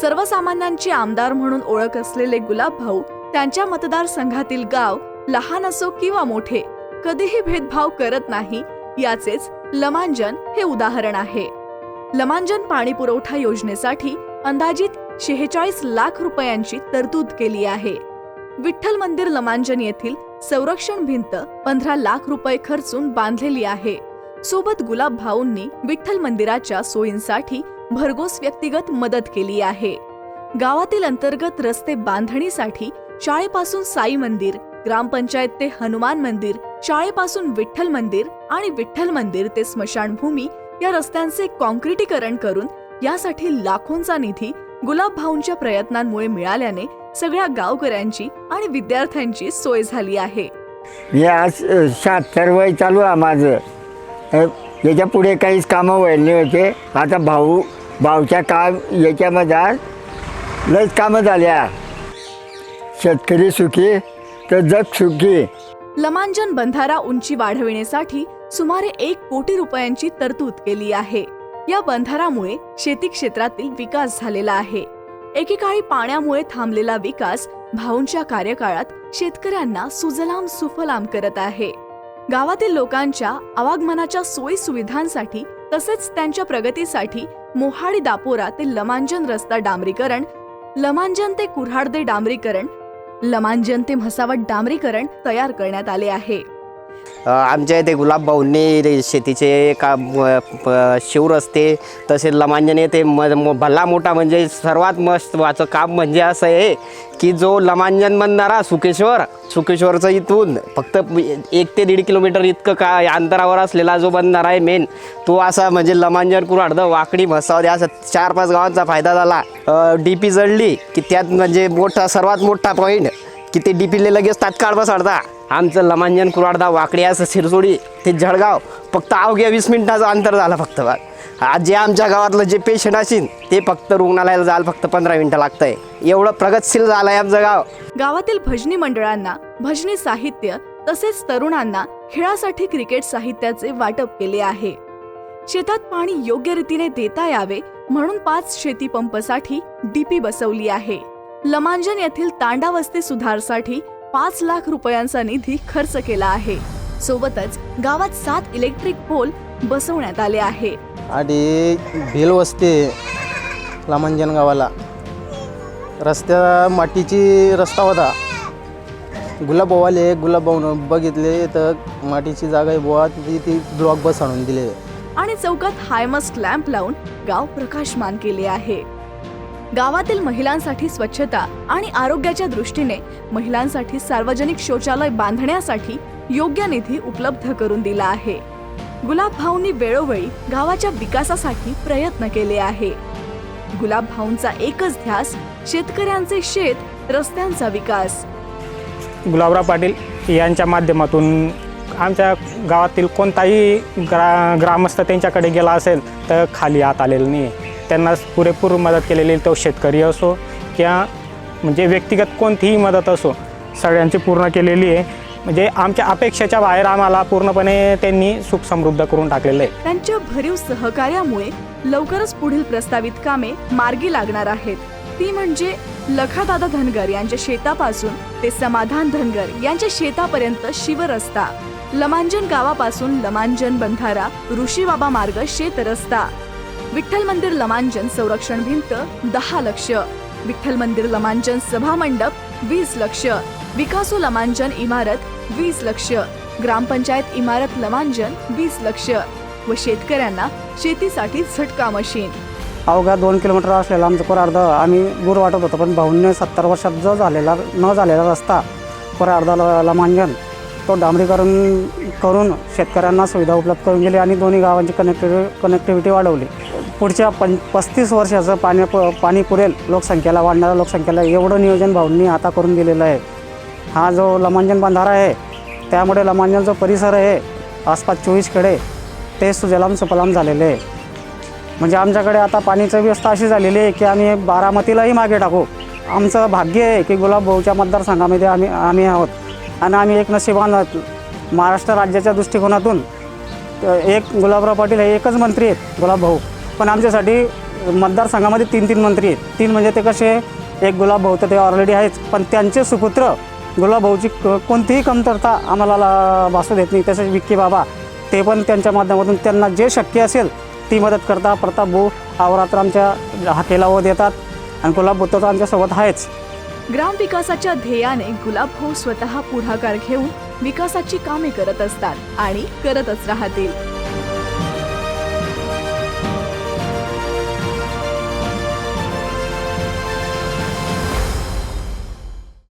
सर्वसामान्यांचे आमदार म्हणून ओळख असलेले गुलाब भाऊ त्यांच्या मतदारसंघातील गाव लहान असो किंवा मोठे कधीही भेदभाव करत नाही याचेच लमांजन हे उदाहरण आहे. लमांजन पाणी पुरवठा योजनेसाठी अंदाजित शेहेचाळीस लाख रुपयांची तरतूद केली आहे. विठ्ठल मंदिर लमांजन येथील संरक्षण भिंत पंधरा लाख रुपये खर्चून बांधलेली आहे. सोबत गुलाब भाऊंनी विठ्ठल मंदिराच्या सोयींसाठी भरघोस व्यक्तिगत मदत केली आहे. गावातील अंतर्गत रस्ते बांधणीसाठी शाळेपासून साई मंदिर ग्रामपंचायत ते हनुमान मंदिर शाळेपासून विठ्ठल मंदिर आणि विठ्ठल मंदिर ते स्मशानभूमी या रस्त्यांचे कॉन्क्रिटीकरण करून यासाठी लाखोंचा निधी गुलाब भाऊंच्या प्रयत्नांमुळे मिळाल्याने सगळ्या गावकऱ्यांची आणि विद्यार्थ्यांची सोय झाली आहे. मी आज शहात्तर वय चालू आहे माझं. याच्यापुढे काहीच कामं व्हायला होते. आता भाऊ भावच्या काम याच्यामध्ये आज लयच कामं झाल्या. शेतकरी सुखी तर जग सुखी. लमांजन बंधारा उंची वाढविण्यासाठी सुमारे एक कोटी रुपयांची तरतूद केली आहे. या बंधारामुळे शेती क्षेत्रातील विकास झालेला आहे. एकेकाळी पाण्यामुळे थांबलेला विकास भाऊंच्या कार्यकाळात शेतकऱ्यांना सुजलाम सुफलाम करत आहे. गावातील लोकांच्या आवागमनाच्या सोयी सुविधांसाठी तसेच त्यांच्या प्रगतीसाठी मोहाडी दापोरा ते लमांजन रस्ता डांबरीकरण लमांजन ते कुऱ्हाडदे डांबरीकरण लमांजन ते म्हसावट डांबरीकरण तयार करण्यात आले आहे. आमच्या इथे गुलाबभाऊंनी शेतीचे काम शिवर असते तसेच लमांजन येथे म भल्ला भला मोठा म्हणजे सर्वात मस्त वाचं काम म्हणजे असं आहे की जो लमांजन म्हणणारा सुकेश्वर सुकेश्वरचं इथून फक्त एक ते दीड किलोमीटर इतकं का अंतरावर असलेला जो बनणार आहे मेन तो असा म्हणजे लमांजन करून अर्ध वाकडी म्हसावरी असा चार पाच गावांचा फायदा झाला. डी पी जळली की त्यात म्हणजे मोठा सर्वात मोठा पॉईंट की ते डी पीले लगेच तात्काळ बसवता आमचं लमांजन कुराडदा वाकडी असं शिरसोडी ते जळगाव. फक्त अवघ्या वीस मिनिटाचं अंतर झालं फक्त बा आज जे आमच्या गावातलं जे पेशंट असेल ते फक्त रुग्णालयाला जायला फक्त पंधरा मिनटं लागतंय. एवढं प्रगतशील झालं आहे आमचं गाव. गावातील भजनी मंडळांना भजनी साहित्य तसेच तरुणांना खेळासाठी क्रिकेट साहित्याचे वाटप केले आहे. शेतात पाणी योग्य रीतीने देता यावे म्हणून पाच शेती पंपसाठी डीपी बसवली आहे. लमांजन येथील तांडा वस्ती सुधारसाठी पाच लाख रुपयांचा निधी खर्च केला आहे. सोबतच गावात सात इलेक्ट्रिक पोल बसवण्यात आले आहे. आणि भेल वस्ते लामांजन गावाला. रस्त्या मातीची रस्ता होता. गुलाब आले गुलाब भाऊन बघितले तर मातीची जागा आहे बुवा ती ती ब्लॉक बस आणून दिले. आणि चौकात हायमस्ट लॅम्प लावून गाव प्रकाशमान केले आहे. गावातील महिलांसाठी स्वच्छता आणि आरोग्याच्या दृष्टीने महिलांसाठी सार्वजनिक शौचालय बांधण्यासाठी योग्य निधी उपलब्ध करून दिला आहे. गुलाब भाऊंनी वेळोवेळी गावाच्या विकासासाठी प्रयत्न केले आहे. गुलाब भाऊंचा एकच ध्यास शेतकऱ्यांचे शेत रस्त्यांचा विकास. गुलाबराव पाटील यांच्या माध्यमातून आमच्या गावातील कोणताही ग्रा ग्रामस्थ त्यांच्याकडे गेला असेल तर खाली आत आलेलं नाही त्यांना पुरेपूर मदत केलेली तो शेतकरी असो किंवा म्हणजे व्यक्तिगत कोणतीही मदत असो सगळ्यांची पूर्ण केलेली आहे. म्हणजे आमच्या अपेक्षेच्या बाहेर आम्हाला पूर्णपणे त्यांनी सुख समृद्ध करून टाकलेलं आहे. त्यांच्या भरीव सहकार्यामुळे लवकरच पुढील प्रस्तावित कामे मार्गी लागणार आहेत. ती म्हणजे लखादादा धनगर यांच्या शेतापासून ते समाधान धनगर यांच्या शेतापर्यंत शिवरस्ता. लमांजन गावापासून लमांजन बंधारा ऋषीबाबा मार्ग शेत रस्ता विठ्ठल मंदिर लमांजन संरक्षण भिंत दहा लक्ष. विठ्ठल मंदिर लमांजन सभा मंडप वीस लक्ष. विकासो लमांजन इमारत वीस लक्ष. ग्रामपंचायत इमारत लमांजन वीस लक्ष. व शेतकऱ्यांना शेतीसाठी झटका मशीन. अवघ्या दोन किलोमीटर असलेला आमचं कोरार्ध आम्ही गुर वाटत होतो पण भाऊंनी सत्तर वर्षात जो झालेला न झालेला रस्ता कोरार्धाला लमांजन. तो डांबरीकरण करून शेतकऱ्यांना सुविधा उपलब्ध करून गेली आणि दोन्ही गावांची कनेक्टिव्हि कनेक्टिव्हिटी वाढवली. पुढच्या पं पस्तीस वर्षाचं पाणी पाणी पुरेल लोकसंख्येला वाढणाऱ्या लोकसंख्येला एवढं नियोजन भाऊंनी आता करून दिलेलं आहे. हा जो लमांजन बंधारा आहे त्यामुळे लमांजन जो परिसर आहे आसपास चोवीस खेडे ते सुजलाम सुफलाम झालेले आहे. म्हणजे आमच्याकडे आता पाणीची व्यवस्था अशी झालेली आहे की आम्ही बारामतीलाही मागे टाकू. आमचं भाग्य आहे की गुलाब भाऊच्या मतदारसंघामध्ये आम्ही आम्ही आहोत. आणि आम्ही एक नशिबान महाराष्ट्र राज्याच्या दृष्टिकोनातून एक गुलाबराव पाटील हे एकच मंत्री आहेत गुलाब भाऊ. पण आमच्यासाठी मतदारसंघामध्ये तीन तीन मंत्री आहेत. तीन म्हणजे ते कसे एक गुलाब भाऊ तर ते ऑलरेडी आहेच पण त्यांचे सुपुत्र गुलाब भाऊची क- कोणतीही कमतरता आम्हाला ला- भासू देत नाही. तसेच विक्की बाबा ते पण त्यांच्या माध्यमातून त्यांना जे शक्य असेल ती मदत करता प्रताप भाऊ आमच्या हाकेला व देतात. आणि गुलाब तर आमच्यासोबत आहेच. ग्रामविकासाच्या ध्येयाने गुलाब भाऊ स्वतः पुढाकार घेऊन विकासाची कामे करत असतात आणि करतच राहतील.